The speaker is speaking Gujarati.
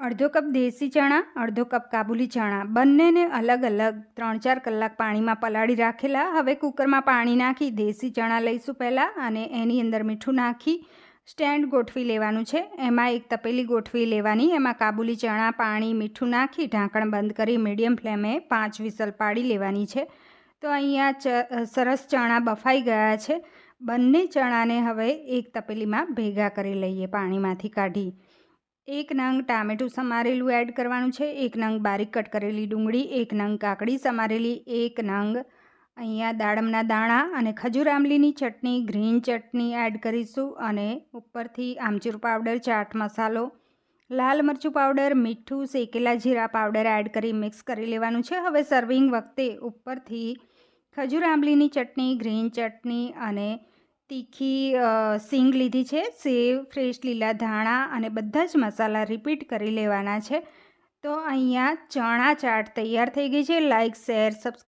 અડધો કપ દેશી ચણા, અડધો કપ કાબુલી ચણા. બંનેને અલગ અલગ ત્રણ ચાર કલાક પાણીમાં પલાળી રાખેલા. હવે કુકરમાં પાણી નાખી દેશી ચણા લઈશું પહેલાં અને એની અંદર મીઠું નાખી સ્ટેન્ડ ગોઠવી લેવાનું છે. એમાં એક તપેલી ગોઠવી લેવાની. એમાં કાબુલી ચણા, પાણી, મીઠું નાખી ઢાંકણ બંધ કરી મીડિયમ ફ્લેમે પાંચ વિસલ પાડી લેવાની છે. તો અહીંયા સરસ ચણા બફાઈ ગયા છે. બંને ચણાને હવે એક તપેલીમાં ભેગા કરી લઈએ પાણીમાંથી કાઢી. એક નંગ ટામેટું સમારેલું એડ કરવાનું છે, એક નંગ બારીક કટ કરેલી ડુંગળી, એક નંગ કાકડી સમારેલી, એક નંગ અહીંયા દાડમના દાણા અને ખજૂર આંબલીની ચટણી ગ્રીન ચટણી એડ કરીશું અને ઉપરથી આમચૂર પાવડર ચાટ મસાલો, લાલ મરચું પાવડર મીઠું, શેકેલા જીરા પાવડર એડ કરી મિક્સ કરી લેવાનું છે. હવે સર્વિંગ વખતે ઉપરથી ખજૂર આંબલીની ચટણી ગ્રીન ચટણી અને તીખી સિંગ લીધી છે, સેવ, ફ્રેશ લીલા ધાણા અને બધા જ મસાલા રિપીટ કરી લેવાના છે. તો અહીંયા ચણા ચાટ તૈયાર થઈ ગઈ છે. Like share subscribe